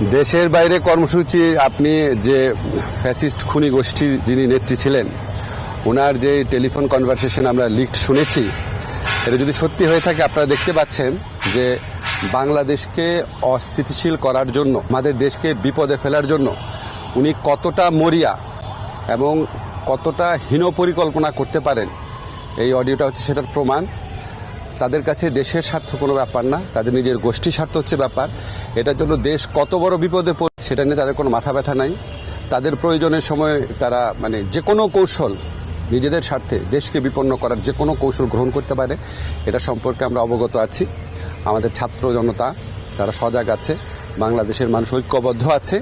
দেশের বাইরে কর্মসূচি, আপনি যে ফ্যাসিস্ট খুনি গোষ্ঠীর যিনি নেত্রী ছিলেন ওনার যে টেলিফোন কনভারসেশন আমরা লিখড শুনেছি, এটা যদি সত্যি হয়ে থাকে, আপনারা দেখতে পাচ্ছেন যে বাংলাদেশকে অস্থিতিশীল করার জন্য, আমাদের দেশকে বিপদে ফেলার জন্য, উনি কতটা মরিয়া এবং কতটা হীন পরিকল্পনা করতে পারেন, এই অডিওটা হচ্ছে সেটার প্রমাণ। তাদের কাছে দেশের স্বার্থ কোনো ব্যাপার না, তাদের নিজের গোষ্ঠী স্বার্থ হচ্ছে ব্যাপার। এটার জন্য দেশ কত বড় বিপদে পড়ে, সেটা নিয়ে তাদের কোনো মাথা ব্যথা নাই। তাদের প্রয়োজনের সময় তারা মানে যে কোনো কৌশল নিজেদের স্বার্থে দেশকে বিপন্ন করার যে কোনো কৌশল গ্রহণ করতে পারে, এটা সম্পর্কে আমরা অবগত আছি। আমাদের ছাত্র জনতা, তারা সজাগ আছে, বাংলাদেশের মানুষ ঐক্যবদ্ধ আছে,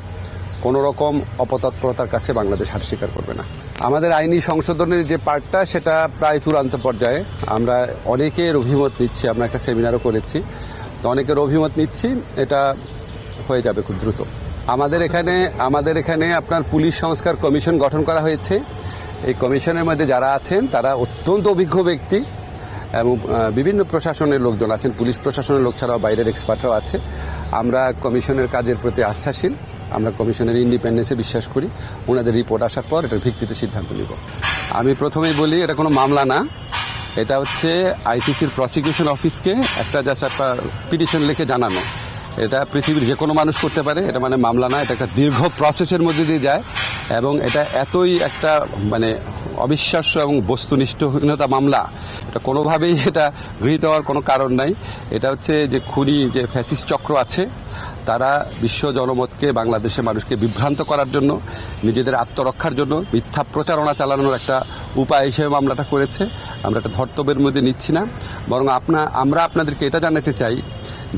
কোনো রকম অপতৎপরতার কাছে বাংলাদেশ হার স্বীকার করবে না। আমাদের আইনি সংশোধনের যে পার্টটা, সেটা প্রায় চূড়ান্ত পর্যায়ে। আমরা অনেকের অভিমত নিচ্ছি, আমরা একটা সেমিনারও করেছি। তো অনেকের অভিমত নিচ্ছি, এটা হয়ে যাবে খুব দ্রুত। আমাদের এখানে আমাদের এখানে আপনার পুলিশ সংস্কার কমিশন গঠন করা হয়েছে। এই কমিশনের মধ্যে যারা আছেন, তারা অত্যন্ত অভিজ্ঞ ব্যক্তি এবং বিভিন্ন প্রশাসনের লোকজন আছেন। পুলিশ প্রশাসনের লোক ছাড়াও বাইরের এক্সপার্টরাও আছে। আমরা কমিশনের কাজের প্রতি আস্থাশীল। আমরা কমিশনের ইন্ডিপেন্ডেন্সে বিশ্বাস করি, ওনাদের রিপোর্ট আসার পর এটার ভিত্তিতে সিদ্ধান্ত নিব। আমি প্রথমেই বলি, এটা কোনো মামলা না। এটা হচ্ছে আইসিসির প্রসিকিউশন অফিসকে একটা জাস্ট একটা পিটিশন লিখে জানানো। এটা পৃথিবীর যে কোনো মানুষ করতে পারে, এটা মানে মামলা না, এটা একটা দীর্ঘ প্রসেসের মধ্যে দিয়ে যায়। এবং এটা এতই একটা মানে অবিশ্বাস্য এবং বস্তুনিষ্ঠহীনতা মামলা, এটা কোনোভাবেই এটা গৃহীত হওয়ার কোনো কারণ নাই। এটা হচ্ছে যে খুনি, যে ফ্যাসিস চক্র আছে তারা বিশ্ব জনমতকে, বাংলাদেশের মানুষকে বিভ্রান্ত করার জন্য, নিজেদের আত্মরক্ষার জন্য মিথ্যা প্রচারণা চালানোর একটা উপায় হিসেবে মামলাটা করেছে। আমরা এটা ধর্তব্যের মধ্যে নিচ্ছি না। বরং আপনা আমরা আপনাদেরকে এটা জানাতে চাই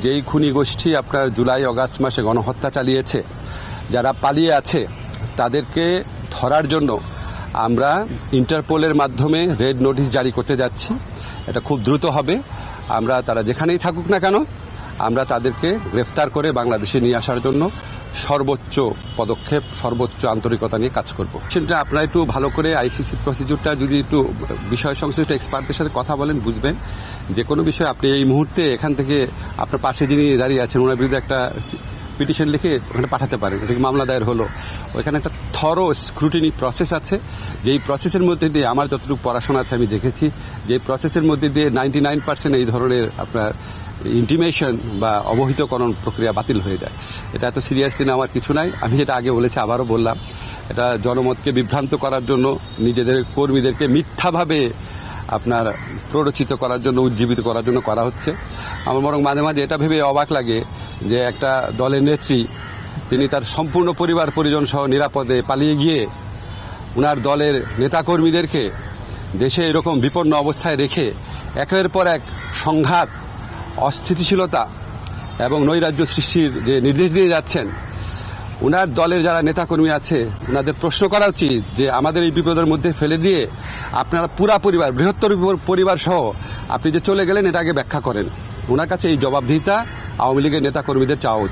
যে এই খুনি গোষ্ঠী আপনার জুলাই, অগাস্ট মাসে গণহত্যা চালিয়েছে, যারা পালিয়ে আছে, তাদেরকে ধরার জন্য আমরা ইন্টারপোলের মাধ্যমে রেড নোটিশ জারি করতে যাচ্ছি। এটা খুব দ্রুত হবে। আমরা তারা যেখানেই থাকুক না কেন আমরা তাদেরকে গ্রেফতার করে বাংলাদেশে নিয়ে আসার জন্য সর্বোচ্চ পদক্ষেপ, সর্বোচ্চ আন্তরিকতা নিয়ে কাজ করব। সেটা আপনারা একটু ভালো করে আইসিসি প্রসিডিউরটা যদি একটু বিষয় সংশ্লিষ্ট এক্সপার্টদের সাথে কথা বলেন, বুঝবেন যে কোনো বিষয়ে আপনি এই মুহূর্তে এখান থেকে আপনার পাশে যিনি দাঁড়িয়ে আছেন, ওনার বিরুদ্ধে একটা পিটিশন লিখে ওখানে পাঠাতে পারেন। এটা কি মামলা দায়ের হলো? ওইখানে একটা থরো স্ক্রুটিনি প্রসেস আছে। যেই প্রসেসের মধ্যে দিয়ে আমার যতটুকু পড়াশোনা আছে আমি দেখেছি যে প্রসেসের মধ্যে দিয়ে নাইনটি নাইন পার্সেন্ট এই ধরনের আপনার ইন্টিমেশন বা অবহিতকরণ প্রক্রিয়া বাতিল হয়ে যায়। এটা এত সিরিয়াসলি নেওয়ার কিছু নাই। আমি যেটা আগে বলেছি, আবারও বললাম, এটা জনমতকে বিভ্রান্ত করার জন্য, নিজেদের কর্মীদেরকে মিথ্যাভাবে আপনার প্ররোচিত করার জন্য, উজ্জীবিত করার জন্য করা হচ্ছে। আমার বরং মাঝে মাঝে এটা ভেবে অবাক লাগে যে একটা দলের নেত্রী, তিনি তার সম্পূর্ণ পরিবার পরিজন সহ নিরাপদে পালিয়ে গিয়ে উনার দলের নেতাকর্মীদেরকে দেশে এরকম বিপন্ন অবস্থায় রেখে একের পর এক সংঘাত অস্থিতিশীলতা এবং নৈরাজ্য সৃষ্টির যে নির্দেশ দিয়ে যাচ্ছেন ওনার দলের যারা নেতাকর্মী আছে ওনাদের প্রশ্ন করা উচিত যে আমাদের এই বিপদের মধ্যে ফেলে দিয়ে আপনারা পুরা পরিবার, বৃহত্তর পরিবার সহ আপনি যে চলে গেলেন এটাকে ব্যাখ্যা করেন। ওনার কাছে এই জবাবদিহিতা আওয়ামী লীগের নেতাকর্মীদের চাওয়া উচিত।